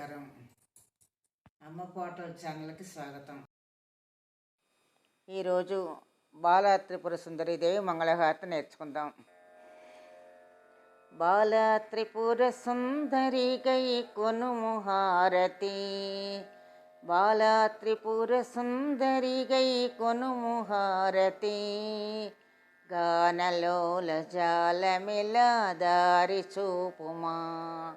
నమస్కారం. అమ్మ పోటల్ ఛానల్కి స్వాగతం. ఈరోజు బాల త్రిపుర సుందరీదేవి మంగళహారతి నేర్చుకుందాం. బాల త్రిపుర సుందరి గై కొనుము హారతి. బాల త్రిపుర సుందరి గై కొనుము హారతి. గానలోల జాలమిల దారి చూపుమా.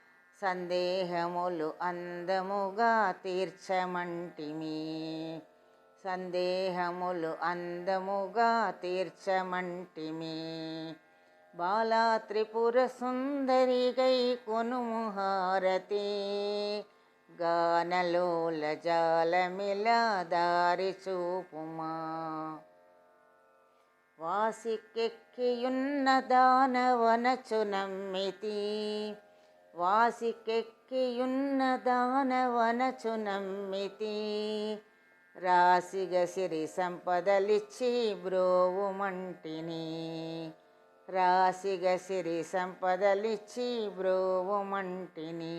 సందేహములు అందముగా తీర్చమంటిమి. సందేహములు అందముగా తీర్చమంటిమి. బాలా త్రిపుర సుందరి గై కొనుము హారతి గానలోల జాలమిల దారి చూపుమా. వాసికెక్కియున్న దానవనచు నమ్మితి. వాసికెక్కియున్న దానవనచు నమ్మితి. రాసిగ సిరి సంపదలిచ్చి బ్రోవుమంటిని రాసిగ సిరి సంపదలిచ్చి బ్రోవుమంటిని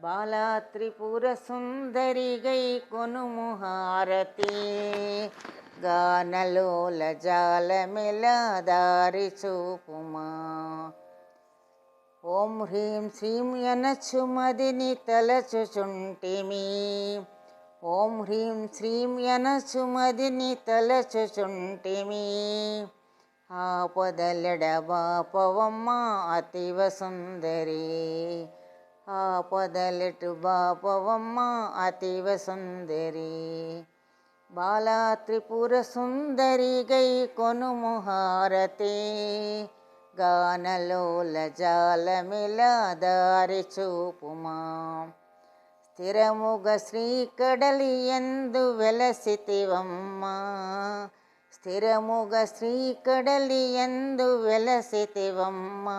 బాలా త్రిపుర సుందరి గై కొనుము హారతి. గానలోల జాలమిల దారి చూపుమా. ఓం హ్రీం శ్రీం యనచు మదిని తలచుచుంటిమి. ఓం హ్రీం శ్రీం యనచు మదిని తలచుచుంటిమి. ఆపదలెడ బాపవమ్మ అతివ సుందరి ఆపదలెటు బాపవమ్మ అతివ సుందరి బాలా త్రిపుర సుందరి గై కొనుము హారతి గానలోల జాలమిల దారి చూపుమా. స్థిరముగ శ్రీకడలి ఎందు వెలసితివమ్మా. స్థిరముగ శ్రీకడలి ఎందు వెలసితివమ్మా.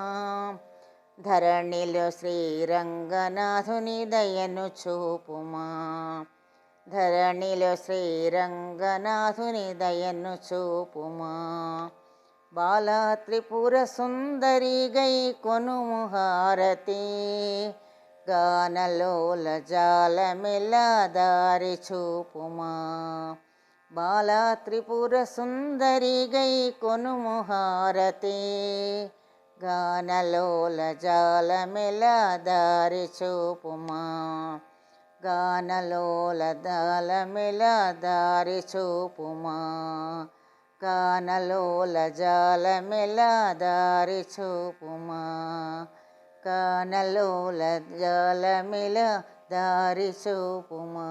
ధరణిలో శ్రీరంగనాథుని దయను చూపుమా. ధరణిలో శ్రీరంగనాథుని దయను చూపుమా. బాలా త్రిపుర సుందరి గై కొనుము హారతి గానలోల జాలమిల దారి చూపుమా. బాలా త్రిపుర సుందరి గై కొనుము హారతి గానలోల జాలమిల దారి చూపుమా. గానలోల దాలమిల దారి చూపుమా. కానలోల జాలమిల దారి చూపుమా కానలోల జాలమిల దారి చూపుమా